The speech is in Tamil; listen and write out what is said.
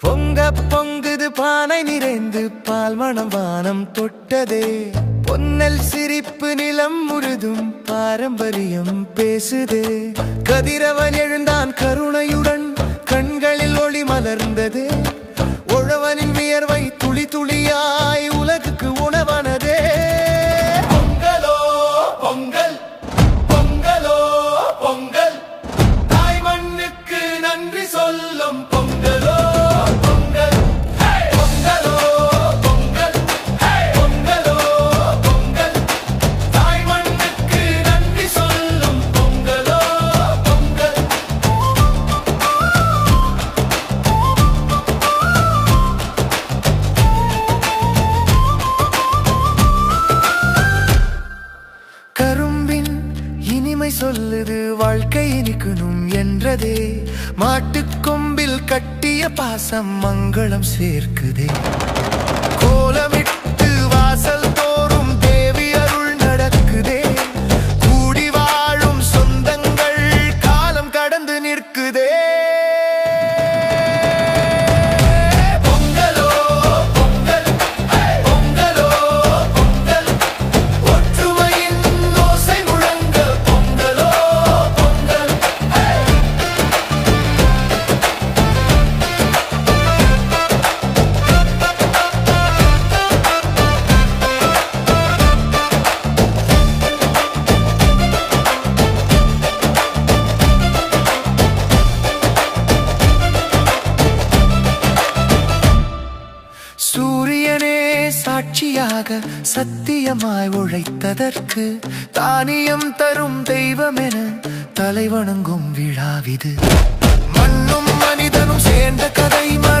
பொங்க பொங்குது பானை நிறைந்து பால் மணம் வானம் தொட்டதே. பொன்னல் சிரிப்பு நிலம் முழுதும் பாரம்பரியம் பேசுது. கதிரவன் எழுந்தான் கருணையுடன் கண்களில் ஒளி மலர்ந்தது. உழவனின் வியர்வை துளி துளியாய் உலகுக்கு உணவானதே. பொங்கலோ பொங்கல் பொங்கலோ பொங்கல். தாய் மண்ணுக்கு நன்றி சொல்லும் பொங்கலோ. சொல்லுது வாழ்க்கை இனிக்கணும் என்றதே. மாட்டுக்கொம்பில் கட்டிய பாசம் மங்களம் சேர்க்குதே. சாட்சியாக சத்தியமாய் உழைத்ததற்கு தானியம் தரும் தெய்வமென தலைவணங்கும் விழாவிது. மண்ணும் மனிதனும் சேர்ந்த சேர்ந்து